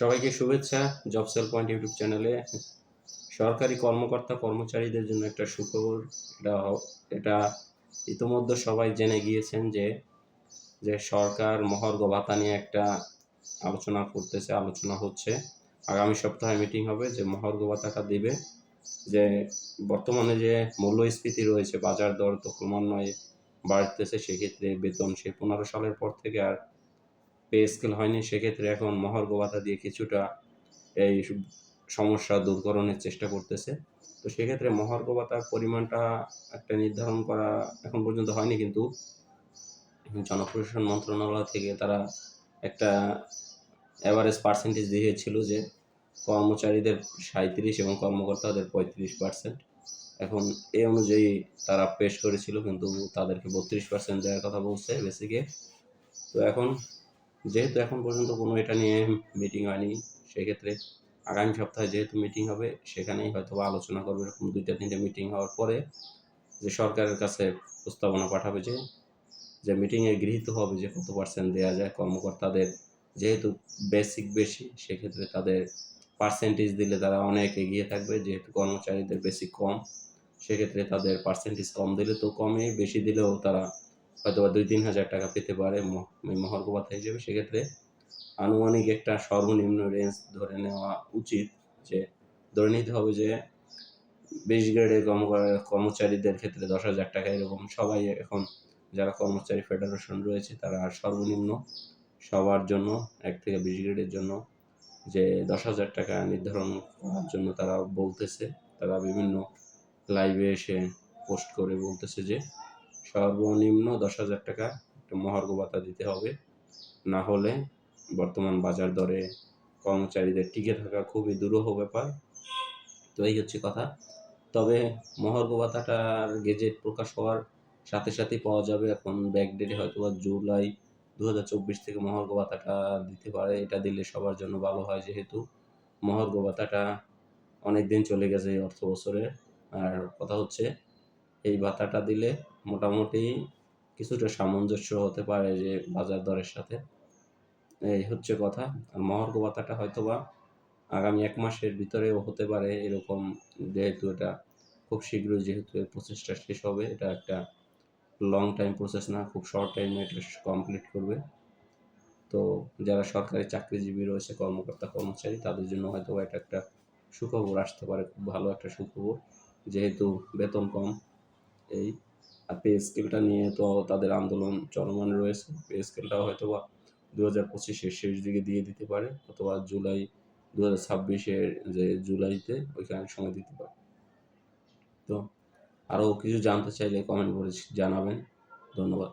সবাইকে শুভেচ্ছা job sell point YouTube চ্যানেলে সরকারি কর্মকর্তা, কর্মচারীদের জন্য একটা সুখবর, এটা এটা ইতোমধ্যে সবাই জেনে গিয়েছেন যে যে সরকার মহার্ঘ ভাতা নিয়ে একটা আলোচনা করতেছে, আলোচনা হচ্ছে। আগামী সপ্তাহে মিটিং হবে যে মহার্ঘ ভাতাটা দিবে। যে বর্তমানে যে মূল্যস্ফীতি রয়েছে, বাজার দর তো ক্রমান্বয়ে বাড়তেছে, সেক্ষেত্রে বেতন সে পনেরো সালের পর থেকে আর পে স্কেল হয়নি, সেক্ষেত্রে এখন মহার্ঘ ভাতা দিয়ে কিছুটা এই সমস্যা দূরকরণের চেষ্টা করতেছে। তো সেক্ষেত্রে মহার্ঘ ভাতার পরিমাণটা একটা নির্ধারণ করা এখন পর্যন্ত হয়নি, কিন্তু জনপ্রশাসন মন্ত্রণালয় থেকে তারা একটা অ্যাভারেজ পার্সেন্টেজ দিয়েছিল যে কর্মচারীদের সাঁত্রিশ এবং কর্মকর্তাদের পঁয়ত্রিশ পার্সেন্ট এখন এই অনুযায়ী তারা পেশ করেছিল, কিন্তু তাদেরকে বত্রিশ পার্সেন্ট দেওয়ার কথা বলছে বেসিকে তো এখন যেহেতু এখন পর্যন্ত কোনো এটা নিয়ে মিটিং হয়নি, সেক্ষেত্রে আগামী সপ্তাহে যেহেতু মিটিং হবে, সেখানেই হয়তো বা আলোচনা করবে, এরকম দুইটা তিনটে মিটিং হওয়ার পরে যে সরকারের কাছে প্রস্তাবনা পাঠাবে যে যে মিটিংয়ে গৃহীত হবে যে কত পার্সেন্ট দেওয়া যায় কর্মকর্তাদের, যেহেতু বেসিক বেশি, সেক্ষেত্রে তাদের পার্সেন্টেজ দিলে তারা অনেক এগিয়ে থাকবে, যেহেতু কর্মচারীদের বেসিক কম, সেক্ষেত্রে তাদের পার্সেন্টেজ কম দিলে তো কমই বেশি দিলেও তারা হয়তো বা দুই তিন হাজার টাকা পেতে পারে ম- এই মহার্ঘ ভাতা হিসেবে। সেক্ষেত্রে আনুমানিক একটা সর্বনিম্ন রেঞ্জ ধরে নেওয়া উচিত যে, ধরে নিতে হবে যে, বেশ গ্রেডের কর্ম, কর্মচারীদের ক্ষেত্রে দশ হাজার টাকা এরকম। সবাই এখন যারা কর্মচারী ফেডারেশন রয়েছে, তারা সর্বনিম্ন সবার জন্য, এক থেকে বিশ গ্রেডের জন্য যে, দশ হাজার টাকা নির্ধারণ করার জন্য তারা বলতেছে। তারা বিভিন্ন লাইভে এসে পোস্ট করে বলতেছে যে সর্বনিম্ন দশ হাজার টাকা একটা মহার্ঘ ভাতা দিতে হবে। না হলে বর্তমান বাজার দরে কর্মচারীদের টিকে থাকা খুবই দুরূহ ব্যাপার। তো এই হচ্ছে কথা। তবে মহার্ঘ ভাতাটার গেজেট প্রকাশ হওয়ার সাথে সাথেই পাওয়া যাবে। এখন ব্যাকডেটে হয়তো বা জুলাই দু হাজার চব্বিশ থেকে মহার্ঘ ভাতাটা দিতে পারে। এটা দিলে সবার জন্য ভালো হয় যেহেতু মহার্ঘ ভাতাটা অনেক দিন চলে গেছে অর্থ বছরে আর কথা হচ্ছে এই ভাতাটা দিলে মোটামুটি কিছুটা সামঞ্জস্য হতে পারে যে বাজার দরের সাথে। এই হচ্ছে কথা। আর মহার্ঘ ভাতাটা হয়তো বা আগামী এক মাসের ভিতরেও হতে পারে এরকম, যেহেতু এটা খুব শীঘ্রই যেহেতু এই প্রসেসটা শেষ হবে, এটা একটা লং টাইম প্রসেস না, খুব শর্ট টাইমে এটা কমপ্লিট করবে। তো যারা সরকারি চাকরিজীবী রয়েছে, কর্মকর্তা, কর্মচারী, তাদের জন্য হয়তো এটা একটা সুখবর, আসতে পারে খুব ভালো একটা সুখবর। যেহেতু বেতন কম এই পে স্কেলটা নিয়ে তো তাদের আন্দোলন চলমান রয়েছে। পে স্কেলটাও হয়তো বা দু হাজার পঁচিশের শেষ দিকে দিয়ে দিতে পারে, অথবা জুলাই দু হাজার ছাব্বিশের যে জুলাইতে ওইখানে সময় দিতে পারে। তো আরও কিছু জানতে চাইলে কমেন্ট করে জানাবেন। ধন্যবাদ।